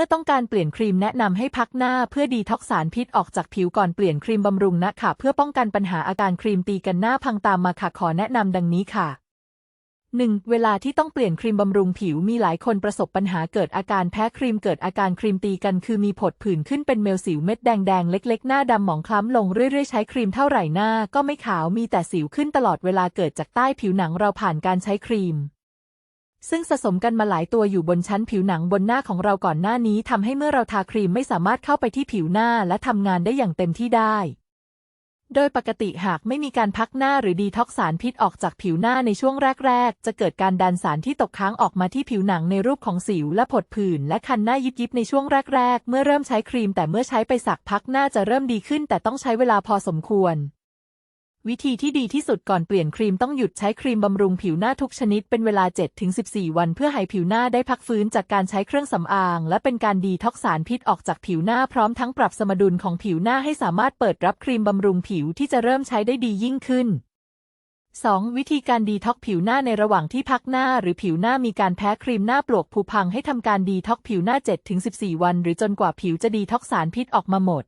มื่อต้องการเปลี่ยนครีมแนะนำให้พักหน้าเพื่อดีท็อกสารพิษออกจากผิวก่อนเปลี่ยนครีมบำรุงนะคะเพื่อป้องกันปัญหาอาการครีมตีกันหน้าพังตามมาค่ะขอแนะนำดังนี้ค่ะ 1. เวลาที่ต้องเปลี่ยนครีมบำรุงผิวมีหลายคนประสบปัญหาเกิดอาการแพ้ครีมเกิดอาการครีมตีกันคือมีผดผื่นขึ้นเป็นเมลสิวเม็ดแดงๆ เล็ก ๆ หน้าดำหมองคล้ำลงเรื่อยๆ ใช้ครีมเท่าไหร่หน้าก็ไม่ขาวมีแต่สิวขึ้นตลอดเวลาเกิดจากใต้ผิวหนังเราผ่านการใช้ครีม ซึ่งสะสมกันมาหลายตัวอยู่บนชั้นผิวหนังบนหน้าของเราก่อนหน้านี้ทำให้เมื่อเราทาครีมไม่สามารถเข้าไปที่ผิวหน้าและทำงานได้อย่างเต็มที่ได้ โดยปกติหากไม่มีการพักหน้าหรือดีท็อกสารพิษออกจากผิวหน้าในช่วงแรก ๆ จะเกิดการดันสารที่ตกค้างออกมาที่ผิวหนังในรูปของสิวและผดผื่นและคันหน้ายิบๆในช่วงแรก ๆ เมื่อเริ่มใช้ครีมแต่เมื่อใช้ไปสักพักหน้าจะเริ่มดีขึ้น แต่ต้องใช้เวลาพอสมควร วิธีที่ดีที่สุดก่อนเปลี่ยนครีมต้องหยุดใช้ครีมบำรุงผิวหน้าทุกชนิดเป็นเวลา 7-14 วันเพื่อให้ผิวหน้าได้พักฟื้นจากการใช้เครื่องสำอาง และเป็นการดีท็อกสารพิษออกจากผิวหน้าพร้อมทั้งปรับสมดุลของผิวหน้าให้สามารถเปิดรับครีมบำรุงผิวที่จะเริ่มใช้ได้ดียิ่งขึ้น 2. วิธีการดีท็อกผิวหน้าในระหว่างที่พักหน้า หรือผิวหน้ามีการแพ้ครีมหน้าปลวกผุพังให้ทำการดีท็อกผิวหน้า 7-14 วัน หรือจนกว่าผิวจะดีท็อกสารพิษออกมาหมด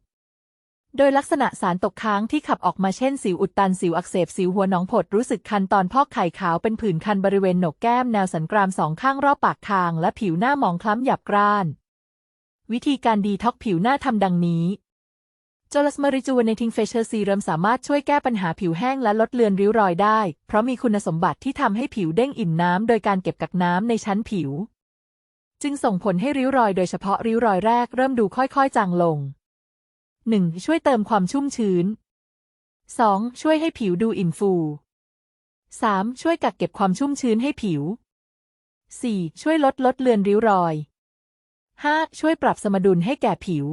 โดยลักษณะสารตกค้างที่ขับออกมาเช่น สิวอุดตัน สิวอักเสบ สิวหัวหนองผด รู้สึกคันตอนพอกไข่ขาวเป็นผื่นคันบริเวณโหนกแก้มแนวสันกรามสองข้างรอบปากคางและผิวหน้าหมองคล้ำหยาบกร้าน วิธีการดีท็อกผิวหน้าทำดังนี้จอลสมาริจูเนทิงเฟเชอร์ซีเรัมสามารถช่วยแก้ปัญหาผิวแห้งและลดเลือนริ้วรอยได้ เพราะมีคุณสมบัติที่ทำให้ผิวเด้งอิ่มน้ำโดยการเก็บกักน้ำในชั้นผิว จึงส่งผลให้ริ้วรอยโดยเฉพาะริ้วรอยแรกเริ่มดูค่อยๆจางลง 1. ช่วยเติมความชุ่มชื้น 2. ช่วยให้ผิวดูอิ่มฟู 3. ช่วยกักเก็บความชุ่มชื้นให้ผิว 4. ช่วยลดลดเลือนริ้วรอย 5. ช่วยปรับสมดุลให้แก่ผิว